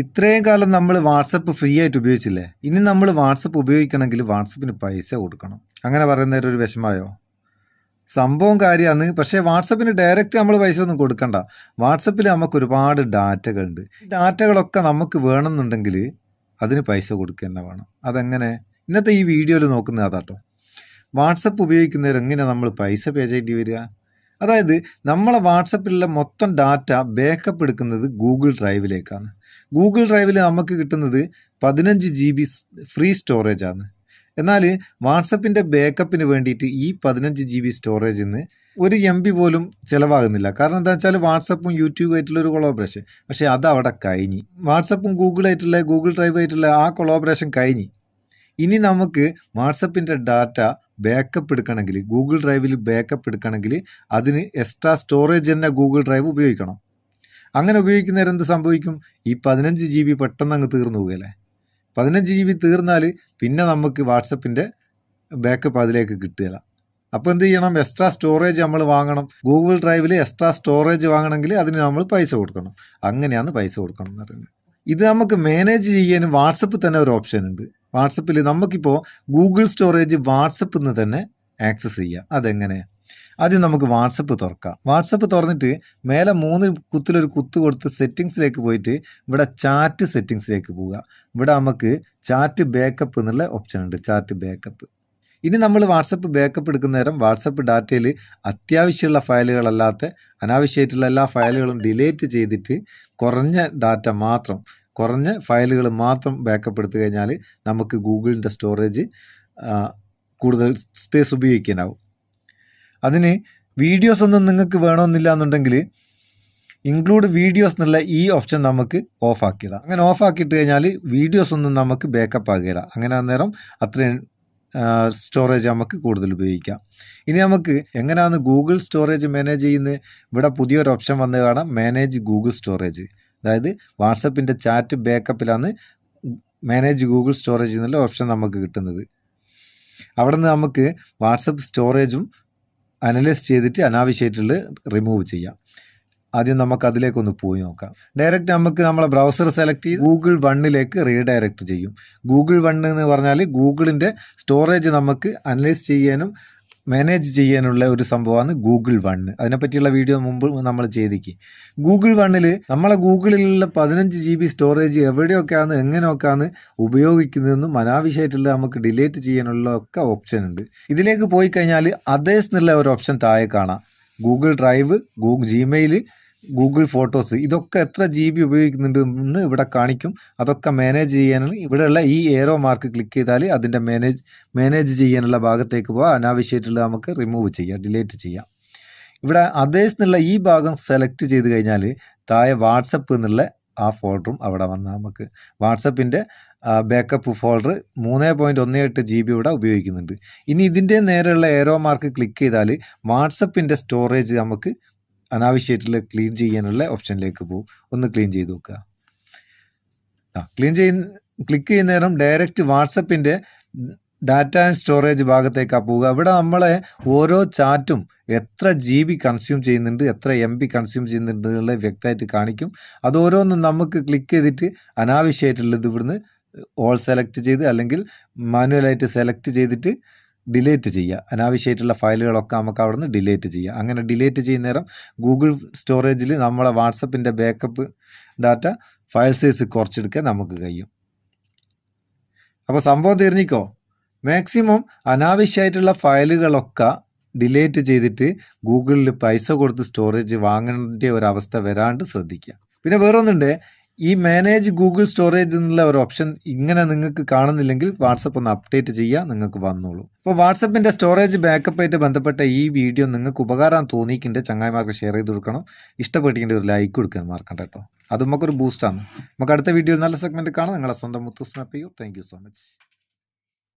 ഇത്രയും കാലം നമ്മൾ വാട്സപ്പ് ഫ്രീ ആയിട്ട് ഉപയോഗിച്ചില്ലേ? ഇനി നമ്മൾ വാട്സപ്പ് ഉപയോഗിക്കണമെങ്കിൽ വാട്സപ്പിന് പൈസ കൊടുക്കണം. അങ്ങനെ പറയുന്നവർ ഒരു വിഷമമായോ? സംഭവം കാര്യമാണ്. പക്ഷേ വാട്സപ്പിന് ഡയറക്റ്റ് നമ്മൾ പൈസ ഒന്നും കൊടുക്കണ്ട. വാട്സപ്പിൽ നമുക്ക് ഒരുപാട് ഡാറ്റകളുണ്ട് ഡാറ്റകളൊക്കെ നമുക്ക് വേണമെന്നുണ്ടെങ്കിൽ അതിന് പൈസ കൊടുക്കുക തന്നെ വേണം. അതെങ്ങനെ? ഇന്നത്തെ ഈ വീഡിയോയിൽ നോക്കുന്നതാട്ടോ വാട്സപ്പ് ഉപയോഗിക്കുന്നവർ എങ്ങനെ നമ്മൾ പൈസ പേ ചെയ്യേണ്ടി വരിക? അതായത് നമ്മളെ വാട്സപ്പിലുള്ള മൊത്തം ഡാറ്റ ബാക്കപ്പ് എടുക്കുന്നത് ഗൂഗിൾ ഡ്രൈവിലേക്കാണ് ഗൂഗിൾ ഡ്രൈവിൽ നമുക്ക് കിട്ടുന്നത് പതിനഞ്ച് ജി ബി ഫ്രീ സ്റ്റോറേജ് ആണ്. എന്നാൽ വാട്സപ്പിന്റെ ബാക്കപ്പിന് വേണ്ടിയിട്ട് ഈ പതിനഞ്ച് ജി ബി സ്റ്റോറേജിൽ നിന്ന് ഒരു എം ബി പോലും ചിലവാകുന്നില്ല. കാരണം എന്താ വെച്ചാൽ വാട്സപ്പും യൂട്യൂബ് ആയിട്ടുള്ള ഒരു കൊളോബറേഷൻ പക്ഷേ അത് അവിടെ കഴിഞ്ഞ്. വാട്സപ്പും ഗൂഗിളായിട്ടുള്ള ഗൂഗിൾ ഡ്രൈവ് ആയിട്ടുള്ള ആ കൊളോബറേഷൻ കഴിഞ്ഞ്. ഇനി നമുക്ക് വാട്സപ്പിന്റെ ഡാറ്റ ബാക്കപ്പ് എടുക്കണമെങ്കിൽ ഗൂഗിൾ ഡ്രൈവിൽ ബാക്കപ്പ് എടുക്കണമെങ്കിൽ അതിന് എക്സ്ട്രാ സ്റ്റോറേജ് തന്നെ ഗൂഗിൾ ഡ്രൈവ് ഉപയോഗിക്കണം. അങ്ങനെ ഉപയോഗിക്കുന്നേരം എന്ത് സംഭവിക്കും? ഈ പതിനഞ്ച് ജി ബി പെട്ടെന്ന് അങ്ങ് തീർന്നു പോകുകയല്ലേ പതിനഞ്ച് ജി ബി തീർന്നാൽ പിന്നെ നമുക്ക് വാട്സപ്പിന്റെ ബാക്കപ്പ് അതിലേക്ക് കിട്ടുകയില്ല. അപ്പോൾ എന്ത് ചെയ്യണം? എക്സ്ട്രാ സ്റ്റോറേജ് നമ്മൾ വാങ്ങണം. ഗൂഗിൾ ഡ്രൈവിൽ എക്സ്ട്രാ സ്റ്റോറേജ് വാങ്ങണമെങ്കിൽ അതിന് നമ്മൾ പൈസ കൊടുക്കണം. അങ്ങനെയാണ് പൈസ കൊടുക്കണം എന്ന് പറയുന്നത്. ഇത് നമുക്ക് മാനേജ് ചെയ്യാൻ വാട്സപ്പ് തന്നെ ഒരു ഓപ്ഷൻ ഉണ്ട്. വാട്സപ്പിൽ നമുക്കിപ്പോൾ ഗൂഗിൾ സ്റ്റോറേജ് വാട്സപ്പിൽ നിന്ന് തന്നെ ആക്സസ് ചെയ്യാം. അതെങ്ങനെ? ആദ്യം നമുക്ക് വാട്സപ്പ് തുറക്കാം. വാട്സപ്പ് തുറന്നിട്ട് മേലെ മൂന്ന് കുത്തിലൊരു കുത്ത് കൊടുത്ത് സെറ്റിങ്സിലേക്ക് പോയിട്ട് ഇവിടെ ചാറ്റ് സെറ്റിങ്സിലേക്ക് പോവുക. ഇവിടെ നമുക്ക് ചാറ്റ് ബാക്കപ്പ് എന്നുള്ള ഓപ്ഷൻ ഉണ്ട്. Chat backup. ഇനി നമ്മൾ വാട്സപ്പ് ബാക്കപ്പ് എടുക്കുന്ന നേരം വാട്സപ്പ് ഡാറ്റയിൽ അത്യാവശ്യമുള്ള ഫയലുകളല്ലാത്ത അനാവശ്യമായിട്ടുള്ള എല്ലാ ഫയലുകളും ഡിലീറ്റ് ചെയ്തിട്ട് കുറഞ്ഞ ഡാറ്റ മാത്രം കുറഞ്ഞ ഫയലുകൾ മാത്രം ബാക്കപ്പ് എടുത്തു കഴിഞ്ഞാൽ നമുക്ക് ഗൂഗിളിന്റെ സ്റ്റോറേജ് കൂടുതൽ സ്പേസ് ഉപയോഗിക്കാനാവും. അതിന് വീഡിയോസ് ഒന്നും നിങ്ങൾക്ക് വേണമെന്നില്ല എന്നുണ്ടെങ്കിൽ ഇൻക്ലൂഡ് വീഡിയോസ് എന്നുള്ള ഈ ഓപ്ഷൻ നമുക്ക് ഓഫ് ആക്കിയിടാം. അങ്ങനെ ഓഫ് ആക്കിയിട്ട് കഴിഞ്ഞാൽ വീഡിയോസ് ഒന്നും നമുക്ക് ബാക്കപ്പ് ആകില്ല അങ്ങനെ അന്നേരം അത്രയും സ്റ്റോറേജ് നമുക്ക് കൂടുതൽ ഉപയോഗിക്കാം. ഇനി നമുക്ക് എങ്ങനെയാണ് ഗൂഗിൾ സ്റ്റോറേജ് മാനേജ് ചെയ്യുന്നത്? ഇവിടെ പുതിയൊരു ഓപ്ഷൻ വന്ന് കാണാം. മാനേജ് ഗൂഗിൾ സ്റ്റോറേജ് അതായത് വാട്സപ്പിന്റെ ചാറ്റ് ബാക്കപ്പിലാണ് മാനേജ് ഗൂഗിൾ സ്റ്റോറേജ് എന്നുള്ള ഓപ്ഷൻ നമുക്ക് കിട്ടുന്നത്. അവിടെ നിന്ന് നമുക്ക് വാട്സപ്പ് സ്റ്റോറേജും അനലൈസ് ചെയ്തിട്ട് അനാവശ്യമായിട്ടുള്ള റിമൂവ് ചെയ്യാം. ആദ്യം നമുക്ക് അതിലേക്കൊന്ന് പോയി നോക്കാം. ഡയറക്റ്റ് നമുക്ക് നമ്മളെ ബ്രൗസർ സെലക്ട് ചെയ്ത് ഗൂഗിൾ വണ്ണിലേക്ക് റീഡയറക്റ്റ് ചെയ്യും. ഗൂഗിൾ വൺ എന്ന് പറഞ്ഞാൽ ഗൂഗിളിന്റെ സ്റ്റോറേജ് നമുക്ക് അനലൈസ് ചെയ്യാനും മാനേജ് ചെയ്യാനുള്ള ഒരു സംഭവമാണ് ഗൂഗിൾ വണ്ണ് അതിനെപ്പറ്റിയുള്ള വീഡിയോ മുമ്പ് നമ്മൾ ചെയ്തിക്ക്. ഗൂഗിൾ വണ്ണിൽ നമ്മളെ ഗൂഗിളിലുള്ള പതിനഞ്ച് ജി ബി സ്റ്റോറേജ് എവിടെയൊക്കെയാണ് എങ്ങനെയൊക്കെയാണ് ഉപയോഗിക്കുന്നതെന്നും അനാവശ്യമായിട്ടുള്ള നമുക്ക് ഡിലീറ്റ് ചെയ്യാനുള്ള ഒക്കെ ഓപ്ഷൻ ഉണ്ട്. ഇതിലേക്ക് പോയി കഴിഞ്ഞാൽ അതേസ് എന്നുള്ള ഒരു ഓപ്ഷൻ താഴെ കാണാം. Google drive Google Gmail Google photos ഇതൊക്കെ എത്ര ജി ബി ഉപയോഗിക്കുന്നുണ്ട് എന്ന് ഇവിടെ കാണിക്കും. അതൊക്കെ മാനേജ് ചെയ്യാനും ഇവിടെയുള്ള ഈ ഏറോ മാർക്ക് ക്ലിക്ക് ചെയ്താൽ അതിന്റെ മാനേജ് മാനേജ് ചെയ്യാനുള്ള ഭാഗത്തേക്ക് പോകാം അനാവശ്യമായിട്ടുള്ള നമുക്ക് റിമൂവ് ചെയ്യാം ഡിലീറ്റ് ചെയ്യാം. ഇവിടെ അതേസ് എന്നുള്ള ഈ ഭാഗം സെലക്ട് ചെയ്ത് കഴിഞ്ഞാൽ താഴെ വാട്സപ്പ് എന്നുള്ള ആ ഫോൾഡറും അവിടെ വന്നാൽ നമുക്ക് വാട്സപ്പിന്റെ ബാക്കപ്പ് ഫോൾഡർ മൂന്ന് പോയിന്റ് ഒന്ന് എട്ട് ജി ബി ഇവിടെ ഉപയോഗിക്കുന്നുണ്ട്. ഇനി ഇതിന്റെ നേരെയുള്ള ഏറോ മാർക്ക് ക്ലിക്ക് ചെയ്താൽ വാട്സപ്പിന്റെ സ്റ്റോറേജ് നമുക്ക് അനാവശ്യമായിട്ടുള്ള ക്ലീൻ ചെയ്യാനുള്ള ഓപ്ഷനിലേക്ക് പോകും. ഒന്ന് ക്ലീൻ ചെയ്ത് നോക്കുക. ആ ക്ലീൻ ചെയ്യുന്ന ക്ലിക്ക് ചെയ്യുന്ന നേരം ഡയറക്റ്റ് വാട്സപ്പിന്റെ ഡാറ്റ ആൻഡ് സ്റ്റോറേജ് ഭാഗത്തേക്കാണ് പോവുക. ഇവിടെ നമ്മളെ ഓരോ ചാറ്റും എത്ര ജി ബി കൺസ്യൂം ചെയ്യുന്നുണ്ട് എത്ര എം ബി കൺസ്യൂം ചെയ്യുന്നുണ്ട് എന്നുള്ളത് വ്യക്തമായിട്ട് കാണിക്കും. അത് ഓരോന്നും നമുക്ക് ക്ലിക്ക് ചെയ്തിട്ട് അനാവശ്യമായിട്ടുള്ളത് ഇവിടുന്ന് ഓൾ സെലക്ട് ചെയ്ത് അല്ലെങ്കിൽ മാനുവലായിട്ട് സെലക്ട് ചെയ്തിട്ട് ഡിലീറ്റ് ചെയ്യുക. അനാവശ്യമായിട്ടുള്ള ഫയലുകളൊക്കെ നമുക്ക് അവിടെ നിന്ന് ഡിലേറ്റ് ചെയ്യുക. അങ്ങനെ ഡിലേറ്റ് ചെയ്യുന്ന നേരം ഗൂഗിൾ സ്റ്റോറേജിൽ നമ്മളെ വാട്സപ്പിന്റെ ബാക്കപ്പ് ഡാറ്റ ഫയൽ സൈസ് കുറച്ചെടുക്കാൻ നമുക്ക് കഴിയും. അപ്പോൾ സംഭവം തീർന്നിക്കോ മാക്സിമം അനാവശ്യമായിട്ടുള്ള ഫയലുകളൊക്കെ ഡിലേറ്റ് ചെയ്തിട്ട് ഗൂഗിളിൽ പൈസ കൊടുത്ത് സ്റ്റോറേജ് വാങ്ങേണ്ട ഒരു അവസ്ഥ വരാണ്ട് ശ്രദ്ധിക്കുക. പിന്നെ വേറൊന്നുണ്ട്. ഈ മാനേജ് ഗൂഗിൾ സ്റ്റോറേജ് എന്നുള്ള ഒരു ഓപ്ഷൻ ഇങ്ങനെ നിങ്ങൾക്ക് കാണുന്നില്ലെങ്കിൽ വാട്സപ്പ് ഒന്ന് അപ്ഡേറ്റ് ചെയ്യുക നിങ്ങൾക്ക് വന്നോളൂ. അപ്പോൾ വാട്സപ്പിന്റെ സ്റ്റോറേജ് ബാക്കപ്പായിട്ട് ബന്ധപ്പെട്ട ഈ വീഡിയോ നിങ്ങൾക്ക് ഉപകാരം തോന്നിയിട്ടുണ്ട് ചങ്ങായിമാർക്ക് ഷെയർ ചെയ്ത് കൊടുക്കണം. ഇഷ്ടപ്പെട്ടിട്ടുണ്ട് ഒരു ലൈക്ക് കൊടുക്കാൻ മറക്കണ്ട കേട്ടോ. അത് നമുക്കൊരു ബൂസ്റ്റാണ് നമുക്ക് അടുത്ത വീഡിയോ നല്ല സെഗ്മെന്റ് കാണാം. നിങ്ങളെ സ്വന്തം മുത്തു സ്നാപ്പ് ചെയ്യൂ താങ്ക് സോ മച്ച്